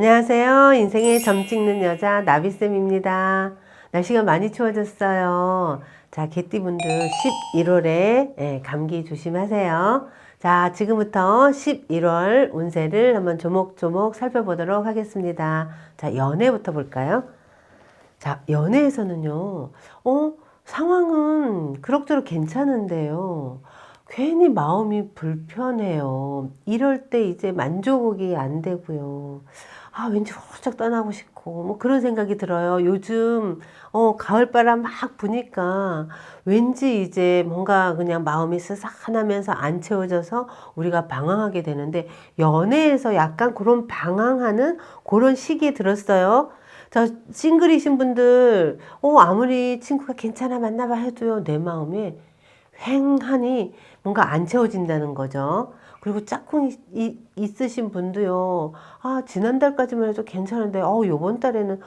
안녕하세요. 인생의 점 찍는 여자 나비쌤입니다. 날씨가 많이 추워졌어요. 자, 개띠분들 11월에 감기 조심하세요. 자, 지금부터 11월 운세를 한번 조목조목 살펴보도록 하겠습니다. 자, 연애부터 볼까요? 자, 연애에서는요, 어, 상황은 그럭저럭 괜찮은데요. 괜히 마음이 불편해요. 이럴 때 이제 만족이 안 되고요. 아, 왠지 훌쩍 떠나고 싶고, 뭐 그런 생각이 들어요. 요즘, 어, 가을바람 막 부니까 왠지 이제 뭔가 그냥 마음이 스산하면서 안 채워져서 우리가 방황하게 되는데, 연애에서 약간 그런 방황하는 그런 시기에 들었어요. 자, 싱글이신 분들, 어, 아무리 친구가 괜찮아 만나봐 해도요, 내 마음에 휑하니 뭔가 안 채워진다는 거죠. 그리고 짝꿍이 이- 있으신 분도요, 아, 지난달까지만 해도 괜찮은데, 어, 요번 달에는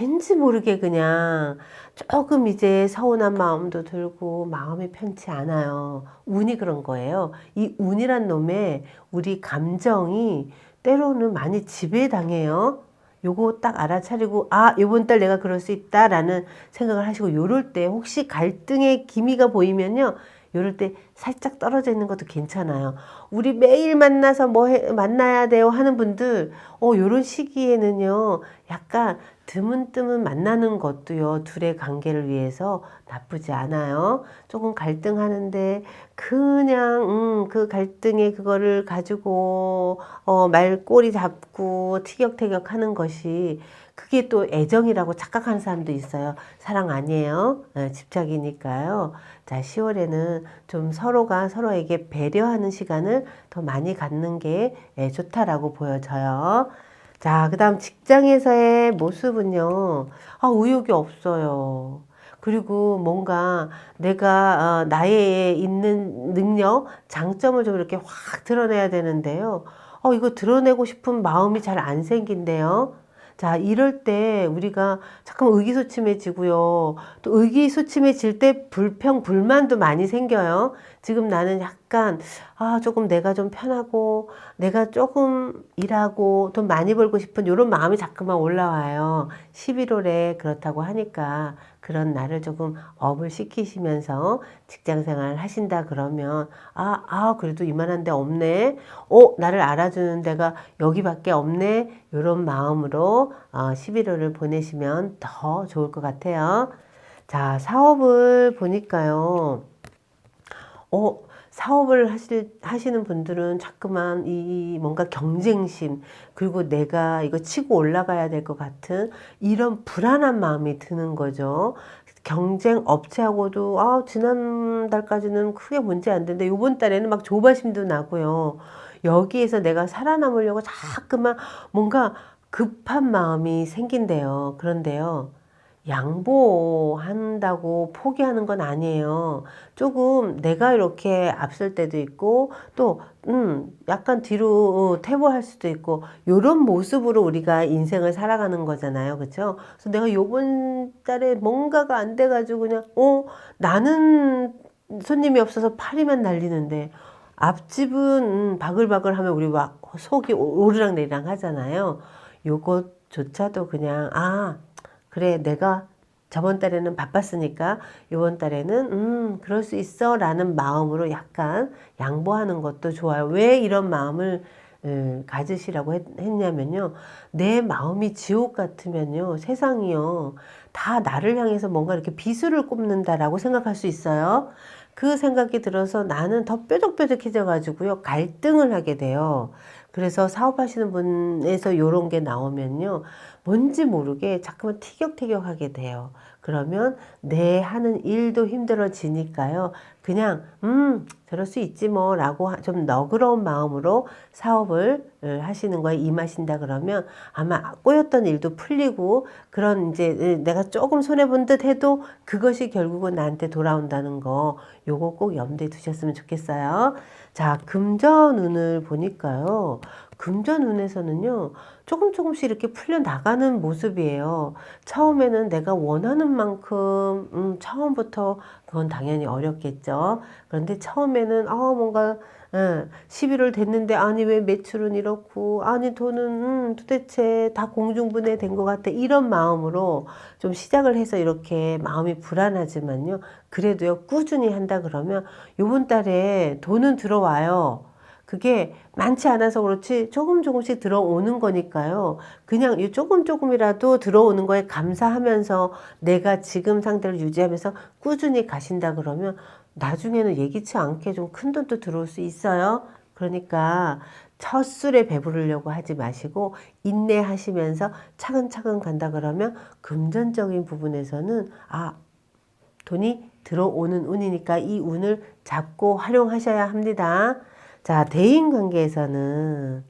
왠지 모르게 그냥 조금 이제 서운한 마음도 들고 마음이 편치 않아요. 운이 그런 거예요. 이 운이란 놈에 우리 감정이 때로는 많이 지배당해요. 요거 딱 알아차리고 아 요번 달 내가 그럴 수 있다라는 생각을 하시고 요럴 때 혹시 갈등의 기미가 보이면요 요럴 때 살짝 떨어져 있는 것도 괜찮아요. 우리 매일 만나서 뭐 해, 만나야 돼요 하는 분들 어 요런 시기에는요 약간 드문드문 만나는 것도요 둘의 관계를 위해서 나쁘지 않아요. 조금 갈등하는데 그냥 음, 그 갈등의 그거를 가지고 어, 말꼬리 잡고 티격태격 하는 것이 그게 또 애정이라고 착각하는 사람도 있어요. 사랑 아니에요. 어, 집착이니까요. 자, 10월에는 좀 서로가 서로에게 배려하는 시간을 더 많이 갖는 게 예, 좋다라고 보여져요. 자, 그 다음 직장에서의 모습은요. 아, 의욕이 없어요. 그리고 뭔가 내가 어, 나의 있는 능력, 장점을 좀 이렇게 확 드러내야 되는데요. 어, 이거 드러내고 싶은 마음이 잘 안 생긴대요. 자, 이럴 때 우리가 잠깐 의기소침해지고요. 또 의기소침해질 때 불평, 불만도 많이 생겨요. 지금 나는 약간, 아, 조금 내가 좀 편하고, 내가 조금 일하고, 돈 많이 벌고 싶은 이런 마음이 자꾸만 올라와요. 11월에 그렇다고 하니까 그런 나를 조금 업을 시키시면서 직장 생활 하신다 그러면, 아, 아, 그래도 이만한 데 없네. 어, 나를 알아주는 데가 여기밖에 없네. 이런 마음으로 어, 11월을 보내시면 더 좋을 것 같아요. 자, 사업을 보니까요. 어, 사업을 하실, 하시는 분들은 자꾸만 이 뭔가 경쟁심, 그리고 내가 이거 치고 올라가야 될 것 같은 이런 불안한 마음이 드는 거죠. 경쟁 업체하고도, 아, 지난달까지는 크게 문제 안 되는데, 요번 달에는 막 조바심도 나고요. 여기에서 내가 살아남으려고 자꾸만 뭔가 급한 마음이 생긴대요. 그런데요. 양보한다고 포기하는 건 아니에요. 조금 내가 이렇게 앞설 때도 있고 또 음, 약간 뒤로 퇴보할 수도 있고 요런 모습으로 우리가 인생을 살아가는 거잖아요. 그렇죠? 그래서 내가 요번 달에 뭔가가 안 돼 가지고 그냥 어, 나는 손님이 없어서 파리만 날리는데 앞집은 음, 바글바글 하면 우리 막 속이 오르락 내리락 하잖아요. 요것조차도 그냥 아 그래 내가 저번 달에는 바빴으니까 이번 달에는 음 그럴 수 있어 라는 마음으로 약간 양보하는 것도 좋아요. 왜 이런 마음을 음, 가지시라고 했, 했냐면요. 내 마음이 지옥 같으면요. 세상이요. 다 나를 향해서 뭔가 이렇게 비수를 꼽는다라고 생각할 수 있어요. 그 생각이 들어서 나는 더 뾰족뾰족해져 가지고요. 갈등을 하게 돼요. 그래서 사업하시는 분에서 요런 게 나오면요. 뭔지 모르게 자꾸만 티격태격하게 돼요. 그러면 내 하는 일도 힘들어지니까요. 그냥 음 저럴 수 있지 뭐 라고 좀 너그러운 마음으로 사업을 하시는 거에 임하신다 그러면 아마 꼬였던 일도 풀리고 그런 이제 내가 조금 손해 본 듯 해도 그것이 결국은 나한테 돌아온다는 거 요거 꼭 염두에 두셨으면 좋겠어요. 자 금전 운을 보니까요. 금전운에서는요, 조금 조금씩 이렇게 풀려나가는 모습이에요. 처음에는 내가 원하는 만큼, 음, 처음부터 그건 당연히 어렵겠죠. 그런데 처음에는, 아, 뭔가, 예, 11월 됐는데, 아니, 왜 매출은 이렇고, 아니, 돈은, 음, 도대체 다 공중분해 된 것 같아. 이런 마음으로 좀 시작을 해서 이렇게 마음이 불안하지만요. 그래도요, 꾸준히 한다 그러면, 요번 달에 돈은 들어와요. 그게 많지 않아서 그렇지 조금 조금씩 들어오는 거니까요. 그냥 이 조금 조금이라도 들어오는 거에 감사하면서 내가 지금 상태를 유지하면서 꾸준히 가신다 그러면 나중에는 예기치 않게 좀 큰 돈도 들어올 수 있어요. 그러니까 첫 술에 배부르려고 하지 마시고 인내하시면서 차근차근 간다 그러면 금전적인 부분에서는 아 돈이 들어오는 운이니까 이 운을 잡고 활용하셔야 합니다. 자, 대인 관계에서는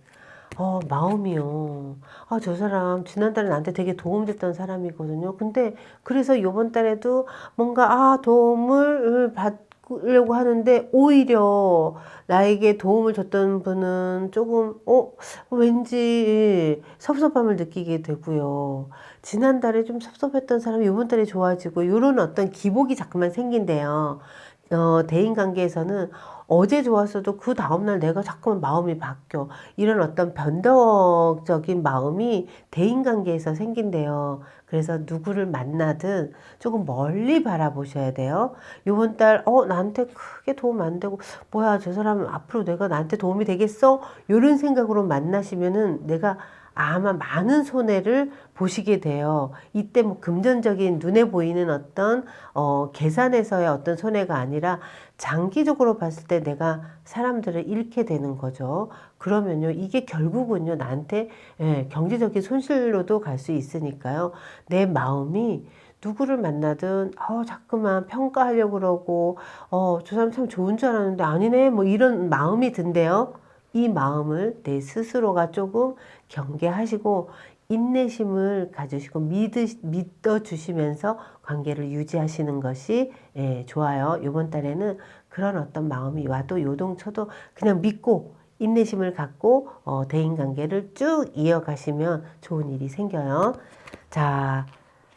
어, 마음이요. 아, 저 사람 지난달에 나한테 되게 도움됐던 사람이거든요. 근데 그래서 요번 달에도 뭔가 아, 도움을 받으려고 하는데 오히려 나에게 도움을 줬던 분은 조금 어, 왠지 섭섭함을 느끼게 되고요. 지난달에 좀 섭섭했던 사람이 요번 달에 좋아지고 요런 어떤 기복이 자꾸만 생긴대요. 어, 대인 관계에서는 어제 좋았어도 그 다음날 내가 자꾸만 마음이 바뀌어. 이런 어떤 변덕적인 마음이 대인 관계에서 생긴대요. 그래서 누구를 만나든 조금 멀리 바라보셔야 돼요. 요번 달, 어, 나한테 크게 도움 안 되고, 뭐야, 저 사람 앞으로 내가 나한테 도움이 되겠어? 요런 생각으로 만나시면은 내가 아마 많은 손해를 보시게 돼요. 이때 뭐 금전적인 눈에 보이는 어떤 어, 계산에서의 어떤 손해가 아니라 장기적으로 봤을 때 내가 사람들을 잃게 되는 거죠. 그러면요, 이게 결국은요, 나한테 예, 경제적인 손실로도 갈 수 있으니까요. 내 마음이 누구를 만나든 어 자꾸만 평가하려고 그러고 어저 사람 참 좋은 줄 알았는데 아니네 뭐 이런 마음이 든대요. 이 마음을 내 스스로가 조금 경계하시고 인내심을 가지시고 믿으, 믿어 주시면서 관계를 유지하시는 것이 예, 좋아요. 이번 달에는 그런 어떤 마음이 와도 요동쳐도 그냥 믿고 인내심을 갖고 어, 대인 관계를 쭉 이어가시면 좋은 일이 생겨요. 자,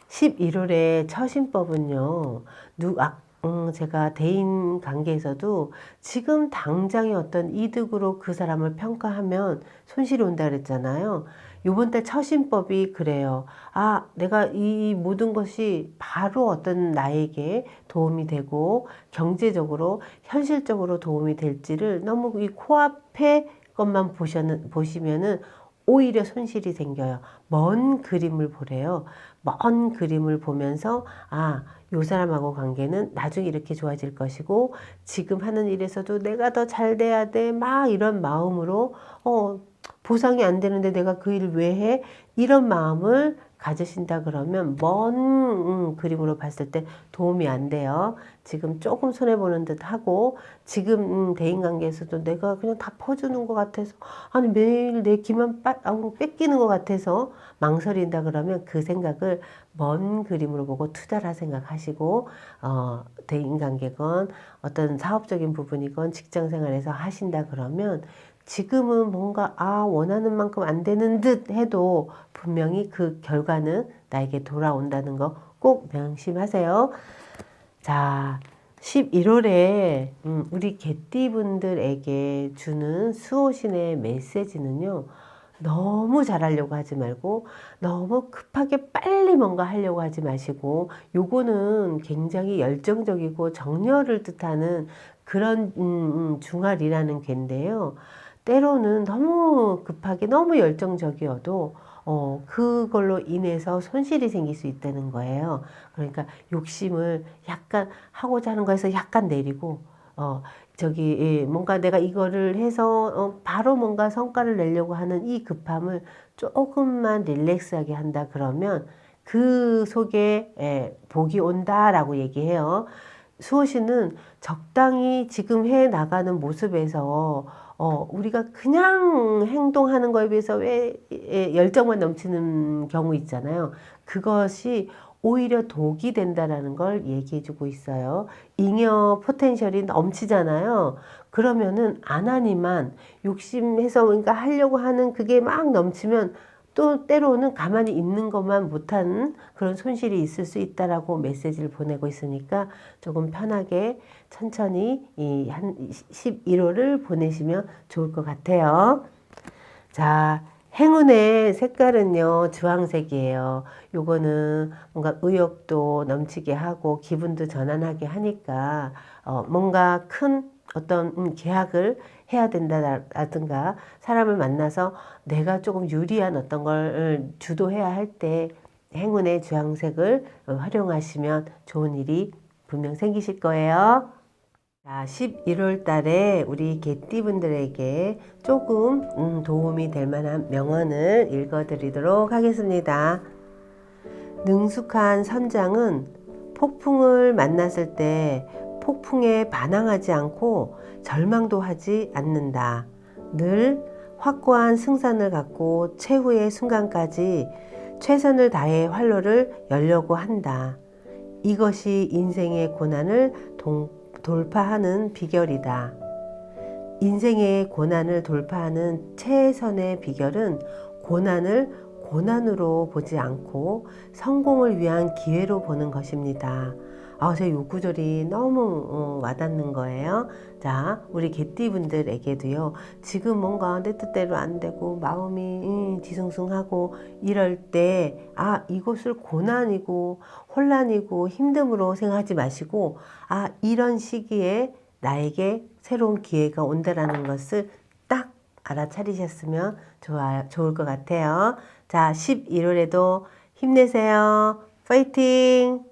11월의 처신법은요. 누, 아, 음, 제가 대인 관계에서도 지금 당장의 어떤 이득으로 그 사람을 평가하면 손실이 온다 그랬잖아요. 요번 달 처신법이 그래요. 아, 내가 이 모든 것이 바로 어떤 나에게 도움이 되고 경제적으로, 현실적으로 도움이 될지를 너무 이 코앞에 것만 보시는, 보시면은 오히려 손실이 생겨요. 먼 그림을 보래요. 먼 그림을 보면서 아, 요 사람하고 관계는 나중에 이렇게 좋아질 것이고 지금 하는 일에서도 내가 더 잘 돼야 돼. 막 이런 마음으로 어, 보상이 안 되는데 내가 그 일을 왜 해? 이런 마음을 가지신다 그러면 먼 음, 그림으로 봤을 때 도움이 안 돼요. 지금 조금 손해보는 듯 하고 지금 음, 대인관계에서도 내가 그냥 다 퍼주는 것 같아서 아니 매일 내 기만 빠, 아, 뺏기는 것 같아서 망설인다 그러면 그 생각을 먼 그림으로 보고 투자라 생각하시고 어, 대인관계건 어떤 사업적인 부분이건 직장생활에서 하신다 그러면 지금은 뭔가 아 원하는 만큼 안 되는 듯 해도 분명히 그 결과는 나에게 돌아온다는 거 꼭 명심하세요. 자, 11월에 음, 우리 개띠분들에게 주는 수호신의 메시지는요. 너무 잘하려고 하지 말고 너무 급하게 빨리 뭔가 하려고 하지 마시고 요거는 굉장히 열정적이고 정열을 뜻하는 그런 음, 음, 중할이라는 갠데요. 때로는 너무 급하게 너무 열정적이어도 어, 그걸로 인해서 손실이 생길 수 있다는 거예요. 그러니까 욕심을 약간 하고자 하는 거에서 약간 내리고 어, 저기 예, 뭔가 내가 이거를 해서 어, 바로 뭔가 성과를 내려고 하는 이 급함을 조금만 릴렉스하게 한다 그러면 그 속에 예, 복이 온다라고 얘기해요. 수호 씨는 적당히 지금 해 나가는 모습에서 어, 우리가 그냥 행동하는 거에 비해서 왜 예, 열정만 넘치는 경우 있잖아요. 그것이 오히려 독이 된다라는 걸 얘기해 주고 있어요. 잉여 포텐셜이 넘치잖아요. 그러면은 안 하니만 욕심해서 뭔가 하려고 하는 그게 막 넘치면 또 때로는 가만히 있는 것만 못하는 그런 손실이 있을 수 있다라고 메시지를 보내고 있으니까 조금 편하게 천천히 이 한 11호를 보내시면 좋을 것 같아요. 자, 행운의 색깔은요, 주황색이에요. 요거는 뭔가 의욕도 넘치게 하고 기분도 전환하게 하니까 어, 뭔가 큰 어떤 음, 계약을 해야 된다라든가 사람을 만나서 내가 조금 유리한 어떤 걸 주도해야 할 때 행운의 주황색을 어, 활용하시면 좋은 일이 분명 생기실 거예요. 자, 11월 달에 우리 개띠분들에게 조금 음, 도움이 될 만한 명언을 읽어 드리도록 하겠습니다. 능숙한 선장은 폭풍을 만났을 때 폭풍에 반항하지 않고 절망도 하지 않는다. 늘 확고한 승산을 갖고 최후의 순간까지 최선을 다해 활로를 열려고 한다. 이것이 인생의 고난을 동, 돌파하는 비결이다. 인생의 고난을 돌파하는 최선의 비결은 고난을 고난으로 보지 않고 성공을 위한 기회로 보는 것입니다. 아, 제이 구절이 너무 어, 와닿는 거예요. 자, 우리 개띠분들에게도요, 지금 뭔가 내 뜻대로 안 되고, 마음이 음, 뒤숭숭하고, 이럴 때, 아, 이것을 고난이고, 혼란이고, 힘듦으로 생각하지 마시고, 아, 이런 시기에 나에게 새로운 기회가 온다라는 것을 딱 알아차리셨으면 좋아요, 좋을 것 같아요. 자, 11월에도 힘내세요. 파이팅!